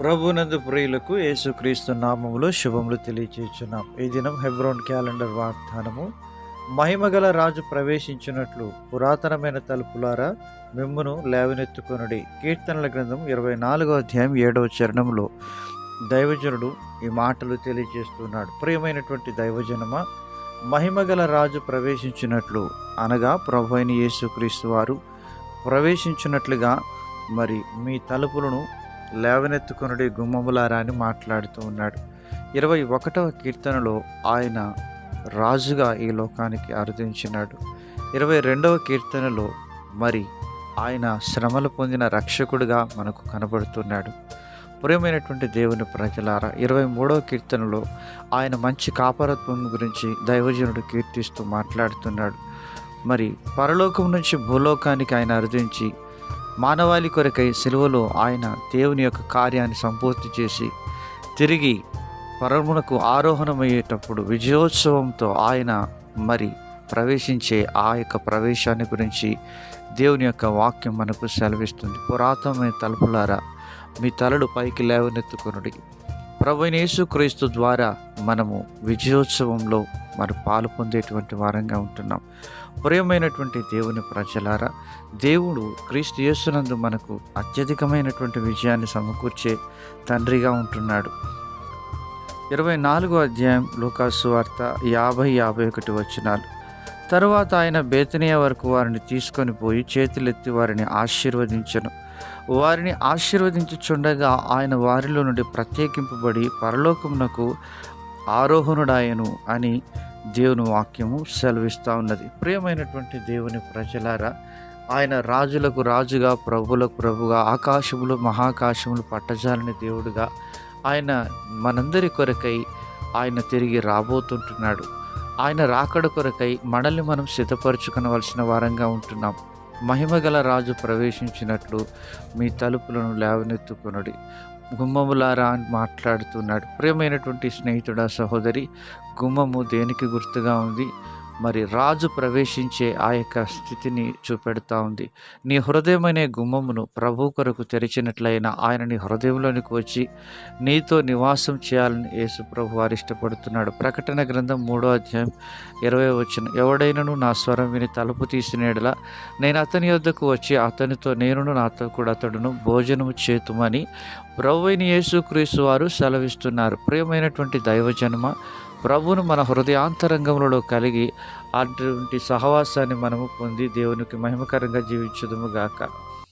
ప్రభునందు ప్రియులకు యేసుక్రీస్తు నామములో శుభములు తెలియచేస్తున్నాం ఈ దినం హెబ్రోన్ క్యాలెండర్ వాగ్దానము మహిమగల రాజు ప్రవేశించినట్లు పురాతనమైన తలుపులారా మిమ్మును లేవనెత్తుకొనుడి. కీర్తనల గ్రంథం ఇరవై నాలుగో అధ్యాయం ఏడవ చరణంలో దైవజనుడు ఈ మాటలు తెలియజేస్తున్నాడు. ప్రియమైనటువంటి దైవజనమ మహిమగల రాజు ప్రవేశించినట్లు అనగా ప్రభు అయిన యేసుక్రీస్తు వారు ప్రవేశించినట్లుగా మరి మీ తలుపులను లేవనెత్తుకొనుడి గుమ్మములారా అని మాట్లాడుతూ ఉన్నాడు. ఇరవై ఒకటవ కీర్తనలో ఆయన రాజుగా ఈ లోకానికి అర్థించినాడు ఇరవై రెండవ కీర్తనలో మరి ఆయన శ్రమలు పొందిన రక్షకుడిగా మనకు కనబడుతున్నాడు. ప్రియమైనటువంటి దేవుని ప్రజలారా ఇరవై మూడవ కీర్తనలో ఆయన మంచి కాపరత్వం గురించి దైవజనుడు కీర్తిస్తూ మాట్లాడుతున్నాడు. మరి పరలోకం నుంచి భూలోకానికి ఆయన అర్థించి మానవాళి కొరకై సెలవులో ఆయన దేవుని యొక్క కార్యాన్ని సంపూర్తి చేసి తిరిగి పరమునకు ఆరోహణమయ్యేటప్పుడు విజయోత్సవంతో ఆయన మరి ప్రవేశించే ఆ యొక్క ప్రవేశాన్ని గురించి దేవుని యొక్క వాక్యం మనకు సెలవిస్తుంది. పురాతనమైన తలుపులారా మీ తలలు పైకి లేవనెత్తుకునుడి. ప్రభునేసు క్రీస్తు ద్వారా మనము విజయోత్సవంలో మరి పాలు పొందేటువంటి వారంగా ఉంటున్నాం. ప్రియమైనటువంటి దేవుని ప్రజలారా దేవుడు క్రీస్తు యేసునందు మనకు అత్యధికమైనటువంటి విజయాన్ని సమకూర్చే తండ్రిగా ఉంటున్నాడు. ఇరవై నాలుగో అధ్యాయం లూకాసు వార్త యాభై యాభై ఒకటి వచ్చినాలు తరువాత ఆయన బేతనీయ వరకు వారిని తీసుకొని పోయి చేతులెత్తి వారిని ఆశీర్వదించను. వారిని ఆశీర్వదించుచుండగా ఆయన వారిలో నుండి ప్రత్యేకింపబడి పరలోకమునకు ఆరోహణుడాయను అని దేవుని వాక్యము సెలవిస్తూ ఉన్నది. ప్రియమైనటువంటి దేవుని ప్రజలారా ఆయన రాజులకు రాజుగా ప్రభులకు ప్రభుగా ఆకాశములు మహాకాశములు పట్టజాలని దేవుడుగా ఆయన మనందరి కొరకై ఆయన తిరిగి రాబోతుంటున్నాడు. ఆయన రాకడ కొరకై మనల్ని మనం సిద్ధపరచుకునవలసిన వారంగా ఉంటున్నాం. మహిమగల రాజు ప్రవేశించినట్లు మీ తలుపులను లేవనెత్తుకొనుడి. గుమ్మములారా అని మాట్లాడుతున్నాడు. ప్రియమైనటువంటి స్నేహితుడా సహోదరి గుమ్మము దేనికి గుర్తుగా ఉంది? మరి రాజు ప్రవేశించే ఆ యొక్క స్థితిని చూపెడతా ఉంది. నీ హృదయమనే గుమ్మమును ప్రభు కొరకు తెరిచినట్లయినా ఆయన నీ హృదయంలోనికి వచ్చి నీతో నివాసం చేయాలని యేసు ప్రభు వారు ఇష్టపడుతున్నాడు. ప్రకటన గ్రంథం మూడో అధ్యాయం ఇరవై వచ్చిన ఎవడైనను నా స్వరం విని తలుపు తీసినేడలా నేను అతని యొద్దకు వచ్చి అతనితో నేనును నాతో కూడా అతడును భోజనము చేతుమని ప్రభు అయిన యేసుక్రీస్తు వారు సెలవిస్తున్నారు. ప్రియమైనటువంటి దైవజన్మ ప్రభువును మన హృదయాంతరంగంలో కలిగి అటువంటి సహవాసాన్ని మనము పొంది దేవునికి మహిమకరంగా జీవించుదుము గాక.